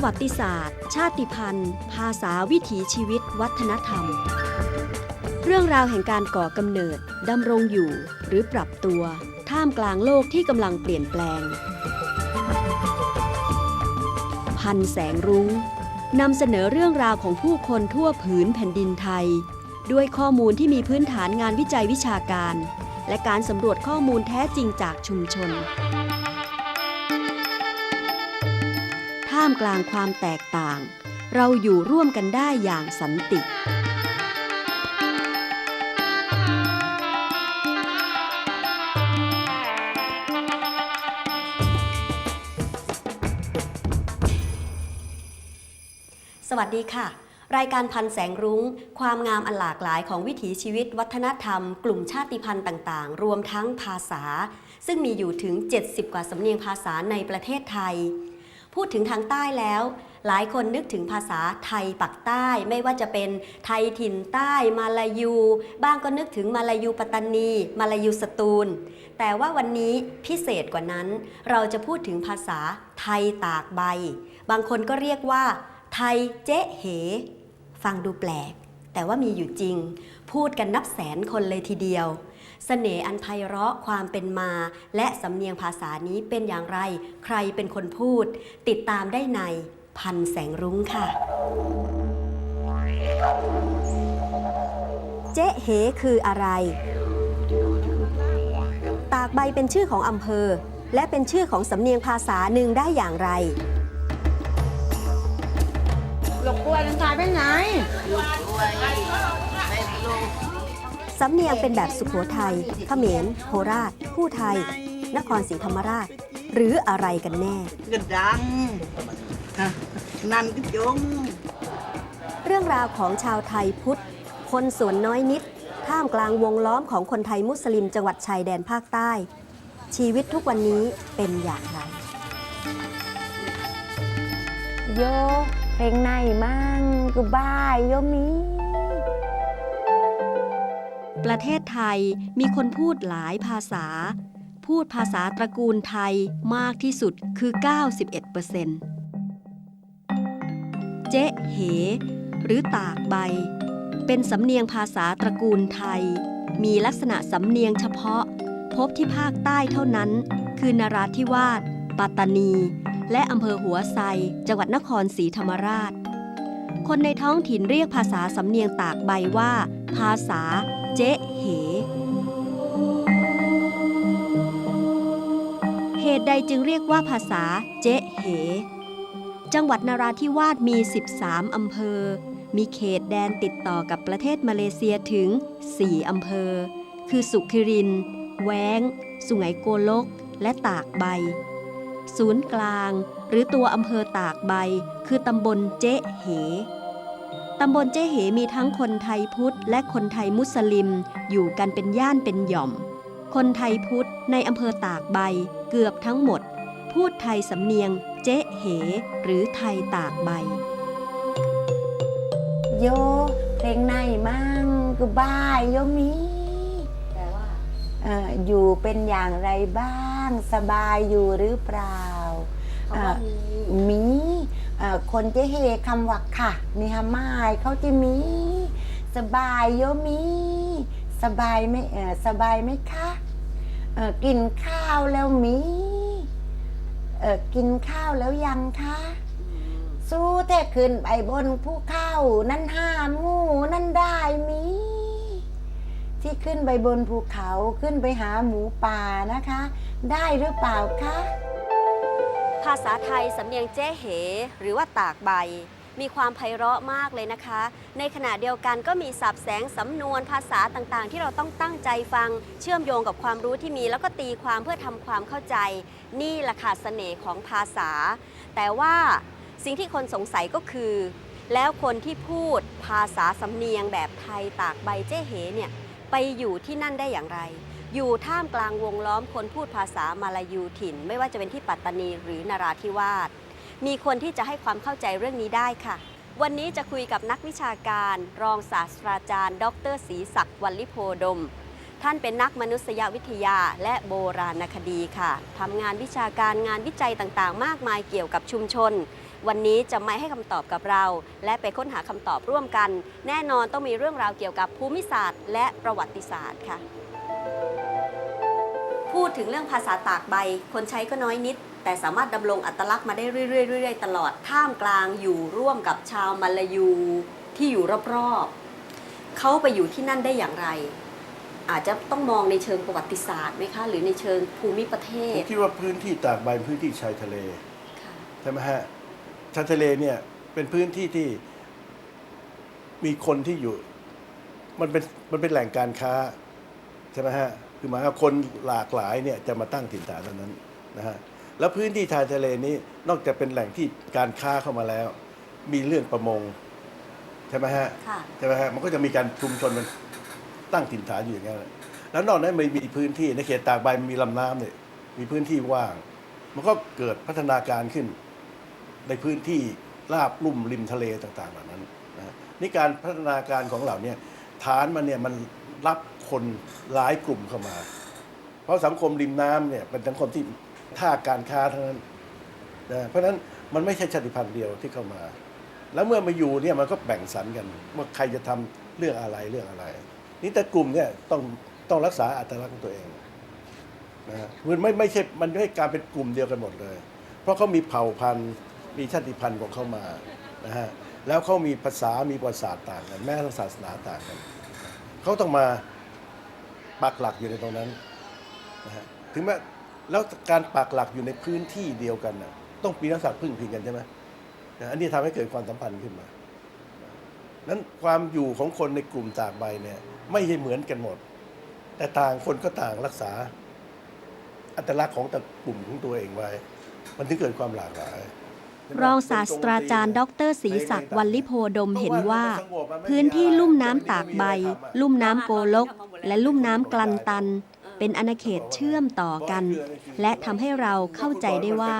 ประวัติศาสตร์ ชาติพันธุ์ ภาษาวิถีชีวิต วัฒนธรรม เรื่องราวแห่งการก่อกำเนิดดำรงอยู่ หรือปรับตัว ท่ามกลางโลกที่กำลังเปลี่ยนแปลง พันแสงรุ้งนำเสนอเรื่องราวของผู้คนทั่วผืนแผ่นดินไทย ด้วยข้อมูลที่มีพื้นฐานงานวิจัยวิชาการ และการสำรวจข้อมูลแท้จริงจากชุมชน ท่ามกลางความแตกต่าง เราอยู่ร่วมกันได้อย่างสันติสวัสดีค่ะ รายการพันแสงรุง้ง ความงามอันหลากหลายของวิถีชีวิตวัฒนธรรม กลุ่มชาติพันธุ์ต่างๆ รวมทั้งภาษา ซึ่งมีอยู่ถึง 70 กว่าสำเนียงภาษาในประเทศไทย พูดถึงทางใต้แล้ว หลายคนนึกถึงภาษาไทยปักใต้ ไม่ว่าจะเป็นไทยถิ่นใต้มาลายู บ้างก็นึกถึงมาลายูปัตตานี มาลายูสตูล แต่ว่าวันนี้พิเศษกว่านั้น เราจะพูดถึงภาษาไทยตากใบ บางคนก็เรียกว่า ไทยเจ๊เห ฟังดูแปลก แต่ว่ามีอยู่จริง พูดกันนับแสนคนเลยทีเดียว เสน่ห์อันไพเราะความเป็นมา และสำเนียงภาษานี้เป็นอย่างไร ใครเป็นคนพูด ติดตามได้ในพันแสงรุ้งค่ะ เจ๊เหคืออะไร ตากใบเป็นชื่อของอำเภอ และเป็นชื่อของสำเนียงภาษาหนึ่งได้อย่างไรหลบกล้วยนันทายไปไหน สำเนียงเป็นแบบสุขโขทัยเขมรโคราช ผู้ไทย นครศรีธรรมราช หรืออะไรกันแน่ กระดังฮะนั่นก็จงเรื่องราวของชาวไทยพุทธ คนส่วนน้อยนิด ท่ามกลางวงล้อมของคนไทยมุสลิมจังหวัดชายแดนภาคใต้ ชีวิตทุกวันนี้เป็นอย่างไร โยเพลงไหนมั่งกูบ้ายโยมี ประเทศไทยมีคนพูดหลายภาษา พูดภาษาตระกูลไทยมากที่สุดคือ 91%เจ๊เห หรือตากใบ เป็นสำเนียงภาษาตระกูลไทย มีลักษณะสำเนียงเฉพาะ พบที่ภาคใต้เท่านั้น คือนราธิวาสปัตตานี และอำเภอหัวไซ จังหวัดนครศรีธรรมราช คนในท้องถิ่นเรียกภาษาสำเนียงตากใบว่า ภาษาเจ๊เห เหตุใดจึงเรียกว่าภาษาเจ๊เห จังหวัดนราธิวาสมี 13 อำเภอ มีเขตแดนติดต่อกับประเทศมาเลเซียถึง 4 อำเภอ คือสุขิริน แวง สุไหงโกลก และตากใบ ศูนย์กลางหรือตัวอำเภอตากใบ คือตำบลเจ๊เห ตำบลเจ๊เหมีทั้งคนไทยพุทธและคนไทยมุสลิม อยู่กันเป็นย่านเป็นหย่อม คนไทยพุทธในอำเภอตากใบเกือบทั้งหมด พูดไทยสำเนียงเจ๊เห หรือไทยตากใบ โยเพลงไหนมั่งกูบ้ายโยมีแต่ว่าเอ่ออยู่เป็นอย่างไรบ้าง สบายอยู่หรือเปล่าเขาว่ามี มีเอ่อ คนจะเฮคำว่าค่ะมีฮามายเขาจะมี สบายโยมี สบายไหมเออสบายไหมคะเออกินข้าวแล้วมีเออกินข้าวแล้วยังคะสู้แท้ขึ้นไปบนภูเขานั่นห้ามูนั่นได้มี ที่ขึ้นไปบนภูเขาขึ้นไปหาหมูป่านะคะ ได้หรือเปล่าคะ ภาษาไทยสำเนียงเจ๊เห หรือว่าตากใบ มีความไพเราะมากเลยนะคะ ในขณะเดียวกันก็มีสับแสงสำนวนภาษาต่างๆ ที่เราต้องตั้งใจฟัง เชื่อมโยงกับความรู้ที่มี แล้วก็ตีความเพื่อทำความเข้าใจ นี่แหละค่ะเสน่ห์ของภาษา แต่ว่าสิ่งที่คนสงสัยก็คือ แล้วคนที่พูดภาษาสำเนียงแบบไทยตากใบเจ๊เหเนี่ยไปอยู่ที่นั่นได้อย่างไร อยู่ท่ามกลางวงล้อมคนพูดภาษามาลายูถิ่น ไม่ว่าจะเป็นที่ปัตตานีหรือนราธิวาสมีคนที่จะให้ความเข้าใจเรื่องนี้ได้ค่ะ วันนี้จะคุยกับนักวิชาการ รองศาสตราจารย์ ดรศรีศักดิ์วัลลิโพดม ท่านเป็นนักมนุษยวิทยาและโบราณคดีค่ะทำงานวิชาการงานวิจัยต่างๆ มากมายเกี่ยวกับชุมชน วันนี้จะไม่ให้คำตอบกับเรา และไปค้นหาคำตอบร่วมกัน แน่นอนต้องมีเรื่องราวเกี่ยวกับภูมิศาสตร์ และประวัติศาสตร์ค่ะ พูดถึงเรื่องภาษาตากใบ คนใช้ก็น้อยนิด แต่สามารถดำรงอัตลักษณ์มาได้เรื่อยๆๆๆตลอดท่ามกลางอยู่ร่วมกับชาวมาลายูที่อยู่รอบๆเขาไปอยู่ที่นั่นได้อย่างไร อาจจะต้องมองในเชิงประวัติศาสตร์ไหมคะ หรือในเชิงภูมิประเทผศมคิดว่าพื้นที่ตากใบเป็นพื้นที่ชายทะเลค่ะใช่ไหมฮะชายทะเลเนี่ยเป็นพื้นที่ที่มีคนที่อยู่ มันเป็นมันเป็นแหล่งการค้าใช่ไหมฮะ คือหมายความว่าคนหลากหลายเนี่ยจะมาตั้งถิ่นฐานตรงนั้นนะฮะแล้วพื้นที่ชายทะเลนี้นอกจากเป็นแหล่งที่การค้าเข้ามาแล้ว มีเรื่องประมงใช่ไหมฮะค่ะ ใช่ไหมฮะมันก็จะมีการชุมชนมันตั้งถิ่นฐานอยู่อย่างนั้นแหละแล้วนอกนั้นมันมีพื้นที่ในเขตตากใบมันมีลำน้ำเนี่ยมีพื้นที่ว่าง มันก็เกิดพัฒนาการขึ้น ในพื้นที่ราบลุ่มริมทะเลต่างๆเหล่านั้นนะนี่การพัฒนาการของเหล่าเนี้ฐานมันเนี่ยมันรับ คนหลายกลุ่มเข้ามา เพราะสังคมริมน้ำเนี่ยเป็นสังคมที่ท่าการค้าทั้งนั้นนะเพราะฉะนั้นมันไม่ใช่ชาติพันธุ์เดียวที่เข้ามา แล้วเมื่อมาอยู่เนี่ยมันก็แบ่งสรรกัน ว่าใครจะทำเรื่องอะไรเรื่องอะไร นี่แต่กลุ่มเนี่ยต้องต้องรักษาอัตลักษณ์ของตัวเองนะฮะมันไม่ไม่ใช่มันไม่ใช่การเป็นกลุ่มเดียวกันหมดเลย เพราะเขามีเผ่าพันธุ์มีชาติพันธุ์ของเขามานะฮะแล้วเขามีภาษามีประวัติศาสตร์ต่างกัน แม้ทางศาสนาต่างกันเขาต้องมา ปักหลักอยู่ในตรงนั้นนะฮะถึงแม้แล้วการปักหลักอยู่ในพื้นที่เดียวกันน่ะต้องมีลักษณะพึ่งพิงกันใช่ไหมนะอันนี้ทำให้เกิดความสัมพันธ์ขึ้นมานั้นความอยู่ของคนในกลุ่มตากใบเนี่ย ไม่ใช่เหมือนกันหมด แต่ต่างคนก็ต่างรักษา อัตลักษณ์ของแต่กลุ่มของตัวเองไว้ มันถึงเกิดความหลากหลาย รองศาสตราจารย์ ดรศรีศักดิ์วัลลิโพดมเห็นว่า พื้นที่ลุ่มน้ำตากใบ ลุ่มน้ำโกลก และลุ่มน้ำกลันตัน เป็นอาณาเขตเชื่อมต่อกัน และทำให้เราเข้าใจได้ว่า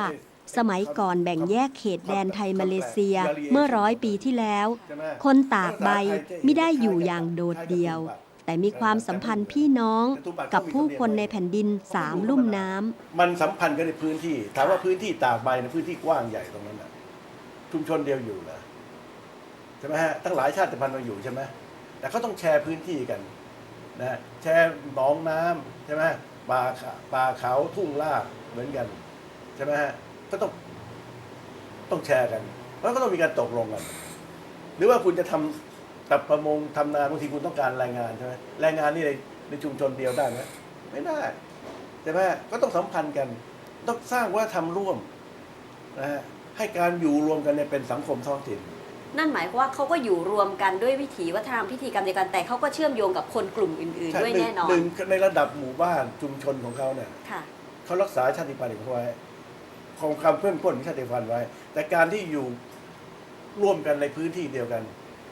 สมัยก่อนแบ่งแยกเขตแดนไทยมาเลเซียเมื่อร้อยปีที่แล้ว คนตากใบไม่ได้อยู่อย่างโดดเดี่ยว แต่มีความสัมพันธ์พี่น้องกับผู้คนในแผ่นดินสามลุ่มน้ำมันสัมพันธ์กันในพื้นที่ ถามว่าพื้นที่ตากใบในพื้นที่กว้างใหญ่ตรงนั้นนะชุมชนเดียวอยู่เหรอใช่ไหมฮะตั้งหลายชาติพันธุ์มาอยู่ใช่ไหมแต่เขาต้องแชร์พื้นที่กันนะแชร์หนองน้ำใช่ไหมป่าป่าเขาทุ่งลาเหมือนกันใช่ไหมฮะก็ต้องต้องแชร์กันแล้วก็ต้องมีการตกลงกัน หรือว่าคุณจะทำ แบบประมงทำนาบางทีคุณต้องการแรงงานใช่ไหมแรงงานนี่ในในชุมชนเดียวได้ไหมไม่ได้ใช่ไหมก็ต้องสัมพันธ์กัน ต้องสร้างว่าทำร่วมนะฮะให้การอยู่รวมกันเนี่ยเป็นสังคมท้องถิ่น นั่นหมายความว่าเขาก็อยู่รวมกันด้วยวิถีวัฒนธรรมพิธีกรรมเดียวกันแต่เขาก็เชื่อมโยงกับคนกลุ่มอื่นใช่ๆด้วยหนึ่งแน่นอนหนึ่งในระดับหมู่บ้านชุมชนของเขาเนี่ย ค่ะ เขารักษาชาติพันธุ์ของเขาไว้คงคำเพื่อนพ้นของชาติพันธุ์ไว้ แต่การที่อยู่ร่วมกันในพื้นที่เดียวกัน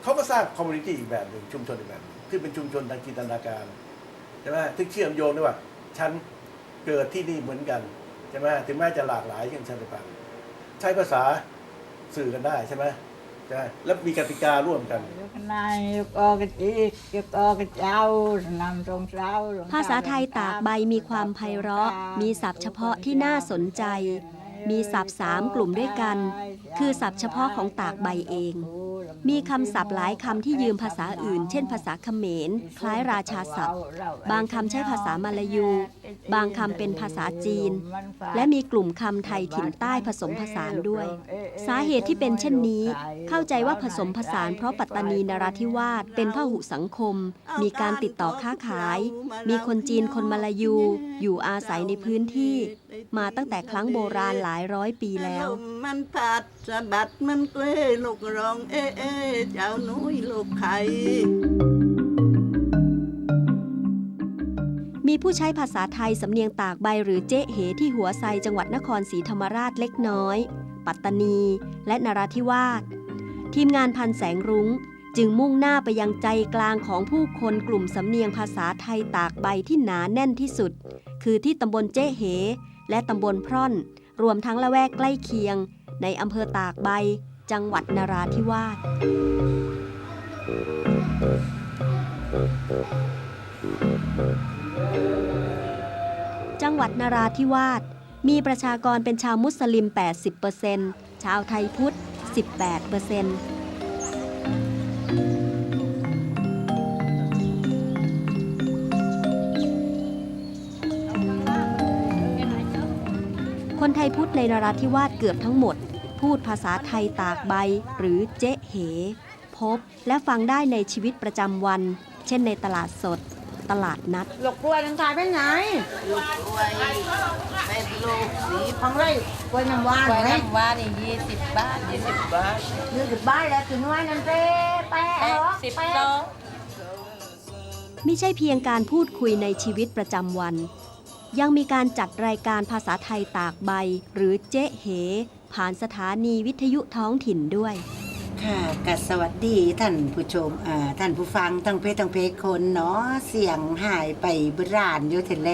เขาก็สร้างคอมมูนิตี้อีกแบบหนึ่งชุมชนอีกแบบหนึ่งที่เป็นชุมชนทางจินตนาการใช่ไหมที่เชื่อมโยงด้วยว่า ฉันเกิดที่นี่เหมือนกันใช่ไหมถึงแม้จะหลากหลายเช่นชาติพันธุ์ใช้ภาษาสื่อกันได้ใช่ไหมใช่แล้วมีกติการ่วมกัน ยกนายยกอกระจียกอกระเจ้านำตรงเจ้าภาษาไทยตากใบมีความไพเราะ มีศัพท์เฉพาะที่น่าสนใจ มีศัพท์สามกลุ่มด้วยกัน คือศัพท์เฉพาะของตากใบเอง มีคำศัพท์หลายคำที่ยืมภาษาอื่น เช่นภาษาเขมร คล้ายราชาศัพท์ บางคำใช้ภาษามาลายู บางคำเป็นภาษาจีน และมีกลุ่มคำไทยถิ่นใต้ผสมผสานด้วย สาเหตุที่เป็นเช่นนี้ เข้าใจว่าผสมผสานเพราะปัตตานีนราธิวาสเป็นพหุสังคม มีการติดต่อค้าขาย มีคนจีนคนมาลายู อยู่อาศัยในพื้นที่มาตั้งแต่ครั้งโบราณหลายร้อยปีแล้วลมมันพัดสะบัดมันเกล้ลูกร้องเอ๊ะเอ๊ะเจ้าหนุ้ยลูกไข่มีผู้ใช้ภาษาไทยสำเนียงตากใบหรือเจ๊เหที่หัวไซจังหวัดนครศรีธรรมราชเล็กน้อย ปัตตานี และนราธิวาสทีมงานพันแสงรุง้งจึงมุ่งหน้าไปยังใจกลางของผู้คนกลุ่มสำเนียงภาษาไทยตากใบที่หนาแน่นที่สุด คือที่ตำบลเจ๊เห และตำบลพร่อน รวมทั้งละแวกใกล้เคียง ในอำเภอตากใบ จังหวัดนราธิวาสจังหวัดนราธิวาสมีประชากรเป็นชาวมุสลิม 80%ชาวไทยพุทธ 18% คนไทยพุทธในนราธิวาสเกือบทั้งหมด พูดภาษาไทยตากใบ หรือเจ๊เห พบและฟังได้ในชีวิตประจำวัน เช่นในตลาดสด ตลาดนัด หลกกล้วยน้ำตาลเป็นไงลูกกล้วยเป็นลูกสีของไรกล้วยน้ำหวานกล้วยไหมน้ำว้านี่ยี่สิบบาทยี่สิบบาทยืดบ้านแล้วถึงไว้นั่นเป๊ะแปะเหรอสิบแปะสองไม่ใช่เพียงการพูดคุยในชีวิตประจำวัน ยังมีการจัดรายการภาษาไทยตากใบ หรือเจ๊เห ผ่านสถานีวิทยุท้องถิ่นด้วย ค่ะกัสวัสดีท่านผู้ชมอ่าท่านผู้ฟังทั้งเพศทั้งเพศคนเนาะเสียงหายไปบราณอยู่เทเล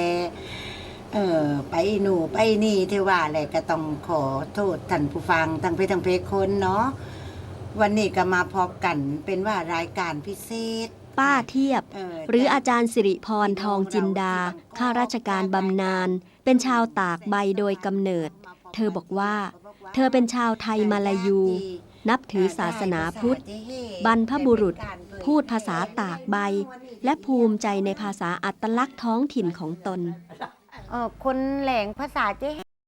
เออไปหนูไปนี่เทว่าแหละก็ต้องขอโทษท่านผู้ฟังทั้งเพศทั้งเพศคนเนาะวันนี้ก็มาพบกันเป็นว่ารายการพิเศษ ป้าเทียบเหรืออาจารย์สิริพรทองจินดา ข้าราชการบำนาญเป็นชาวตากใบโดยกำเนิด เธอบอกว่า เธอเป็นชาวไทยมาลายู นับถือศาสนาพุทธ บรรพบุรุษ พูดภาษาตากใบ และภูมิใจในภาษาอัตลักษณ์ท้องถิ่นของตน เออคนแหลงภาษาเจ๊เฮ